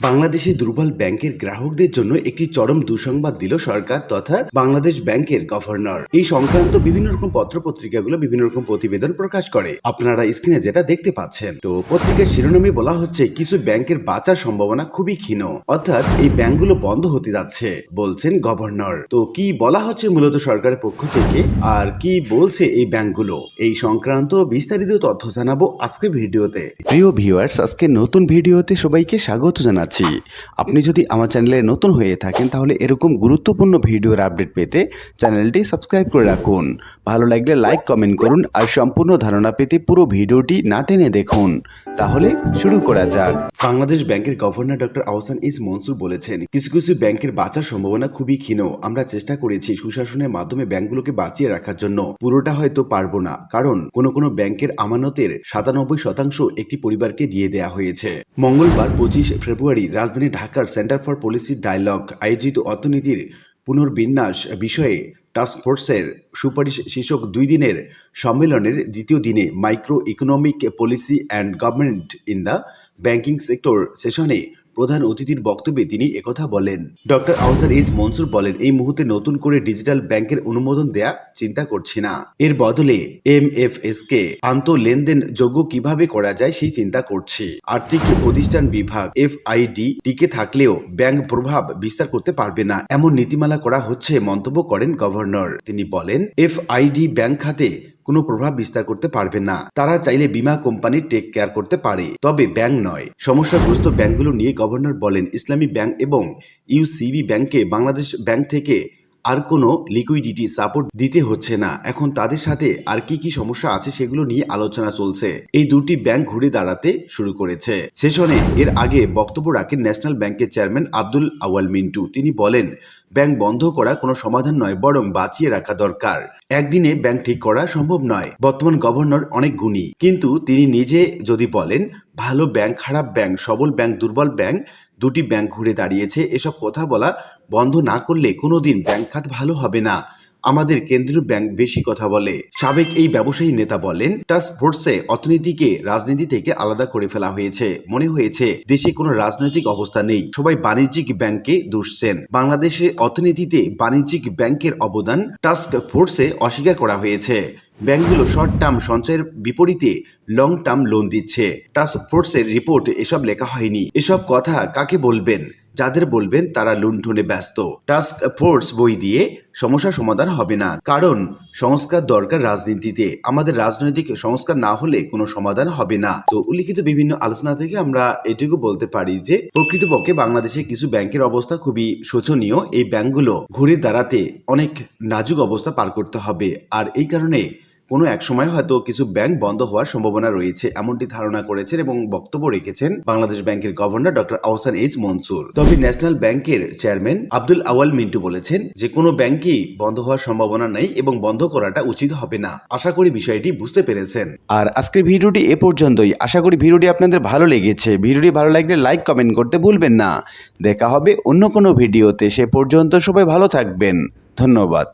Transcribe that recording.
বাংলাদেশে দুর্বল ব্যাংকের গ্রাহকদের জন্য একটি চরম দুঃসংবাদ দিল সরকার তথা বাংলাদেশ ব্যাংকের গভর্নর। এই সংক্রান্ত বিভিন্ন রকম পত্র পত্রিকাগুলো বিভিন্ন রকম প্রতিবেদন প্রকাশ করে। আপনারা স্ক্রিনে যেটা দেখতে পাচ্ছেন। তো পত্রিকার শিরোনামে বলা হচ্ছে, কিছু ব্যাংকের বাঁচার সম্ভাবনা খুবই ক্ষীণ। অর্থাৎ এই ব্যাংকগুলো বন্ধ হতে যাচ্ছে, বলছেন গভর্নর। তো কি বলা হচ্ছে মূলত সরকারের পক্ষ থেকে? আর কি বলছে এই ব্যাংকগুলো? এই সংক্রান্ত বিস্তারিত তথ্য জানাব আজকের ভিডিওতে। প্রিয় ভিউয়ার্স আজকে নতুন ভিডিওতে সবাইকে স্বাগত জানাচ্ছি। আপনি যদি আমার চ্যানেলে নতুন হয়ে থাকেন, তাহলে এরকম গুরুত্বপূর্ণ ভিডিওর আপডেট পেতে চ্যানেলটি সাবস্ক্রাইব করে রাখুন। ভালো লাগলে লাইক, কমেন্ট করুন আর সম্পূর্ণ ধারণা পেতে পুরো ভিডিওটি না টেনে দেখুন। তাহলে শুরু করা যাক। বাংলাদেশ ব্যাংকের গভর্নর ডক্টর আহসান ইস মনসুর বলেছেন, কিছু কিছু ব্যাংকের বাঁচার সম্ভাবনা খুবই ক্ষীণ। আমরা চেষ্টা করেছি সুশাসনের মাধ্যমে ব্যাংকগুলোকে বাঁচিয়ে রাখার জন্য। পুরোটা হয়তো পারব না, কারণ কোনো কোনো ব্যাংকের আমানতের সাতানব্বই শতাংশ একটি পরিবারকে দিয়ে দেয়া হয়েছে। মঙ্গলবার পঁচিশ ফেব্রুয়ারি রাজধানী ঢাকার সেন্টার ফর পলিসি ডায়ালগ আয়োজিত অর্থনীতির পুনর্বিন্যাস বিষয়ে টাস্কফোর্সের সুপারিশ শীর্ষক দুই দিনের সম্মেলনের দ্বিতীয় দিনে micro economic policy and government in the banking sector সেশনে প্রধান অতিথির বক্তব্যে তিনি একথা বলেন। ডক্টর আউসার এইচ মনসুর বলেন, এই মুহূর্তে নতুন করে ডিজিটাল ব্যাংকের অনুমোদন দেয়া চিন্তা করছি না। এর বদলে এম এফ এস কে আন্ত লেনদেন যোগ্য কীভাবে করা যায় সেই চিন্তা করছি। আর্থিক প্রতিষ্ঠান বিভাগ এফ আইডি টিকে থাকলেও ব্যাংক প্রভাব বিস্তার করতে পারবে না, এমন নীতিমালা করা হচ্ছে, মন্তব্য করেন গভর্নর। তিনি বলেন এফ আইডি ব্যাংক খাতে কোনো প্রভাব বিস্তার করতে পারবে না। তারা চাইলে বিমা কোম্পানি টেক কেয়ার করতে পারে, তবে ব্যাংক নয়। সমস্যাগ্রস্ত ব্যাংকগুলো নিয়ে গভর্নর বলেন, ইসলামী ব্যাংক এবং ইউসিবি ব্যাংকে বাংলাদেশ ব্যাংক থেকে আর কোনো লিকুইডিটি সাপোর্ট দিতে হচ্ছে না। এখন তাদের সাথে আর কি কি সমস্যা আছে সেগুলো নিয়ে আলোচনা চলছে। এই দুটি ব্যাংক ঘুরে দাঁড়াতে শুরু করেছে। সেশনে এর আগে বক্তব্য রাখেন ন্যাশনাল ব্যাংকের চেয়ারম্যান আব্দুল আওয়াল মিন্টু। তিনি বলেন ব্যাংক বন্ধ করা কোনো সমাধান নয়, বরং বাঁচিয়ে রাখা দরকার। একদিনে ব্যাংক ঠিক করা সম্ভব নয়। বর্তমান গভর্নর অনেক গুণী। কিন্তু তিনি নিজে যদি বলেন ভালো ব্যাংক, খারাপ ব্যাংক, সবল ব্যাংক, দুর্বল ব্যাংক দুটি ব্যাংক ঘুরে দাঁড়িয়েছে। এসব কথা বলা বন্ধ না করলে কোনোদিন ব্যাংক খাত ভালো হবে না, আমাদের কেন্দ্রীয় ব্যাংক বেশি কথা বলে। সাবেক এই ব্যবসায়ী নেতা বলেন, টাস্ক ফোর্সে অর্থনীতিকে রাজনীতি থেকে আলাদা করে ফেলা হয়েছে। মনে হয়েছে, দেশে কোনো রাজনৈতিক অবস্থা নেই, সবাই বাণিজ্যিক ব্যাংকে দুষছেন বাংলাদেশের অর্থনীতিতে বাণিজ্যিক ব্যাংকের অবদান টাস্ক ফোর্সে অস্বীকার করা হয়েছে। ব্যাংকগুলো শর্ট টার্ম সঞ্চয়ের বিপরীতে লং টার্ম লোন দিচ্ছে। টাস্ক ফোর্সের রিপোর্ট এসব লেখা হয়নি। এসব কথা কাকে বলবেন? যাদের বলবেন তারা লুণ্ঠনে ব্যস্ত। টাস্ক ফোর্স বই দিয়ে সমস্যা সমাধান হবে না। কারণ সংস্কার দরকার রাজনীতিতে। আমাদের রাজনৈতিক সংস্কার না হলে কোনো সমাধান হবে না। তো উল্লিখিত বিভিন্ন আলোচনা থেকে আমরা এটুকু বলতে পারি যে, প্রকৃতপক্ষে বাংলাদেশে কিছু ব্যাংকের অবস্থা খুবই শোচনীয়। এই ব্যাংকগুলো ঘুরে দাঁড়াতে অনেক নাজুক অবস্থা পার করতে হবে। আর এই কারণে কোনো এক সময় হয়তো কিছু ব্যাংক বন্ধ হওয়ার সম্ভাবনা রয়েছে, এমনটি ধারণা করেছেন এবং বক্তব্য রেখেছেন বাংলাদেশ ব্যাংকের governor doctor Ahsan H Mansur. তবে ন্যাশনাল ব্যাংকের চেয়ারম্যান আব্দুল আওয়াল মিন্টু বলেছেন, যে কোনো ব্যাংকই বন্ধ হওয়ার সম্ভাবনা নেই এবং বন্ধ করাটা উচিত হবে না। আশা করি বিষয়টি বুঝতে পেরেছেন। আর আজকের ভিডিওটি এ পর্যন্তই। আশা করি ভিডিওটি আপনাদের ভালো লেগেছে। ভিডিওটি ভালো লাগলে লাইক, কমেন্ট করতে ভুলবেন না। দেখা হবে অন্য কোনো ভিডিওতে। সে পর্যন্ত সবাই ভালো থাকবেন। ধন্যবাদ।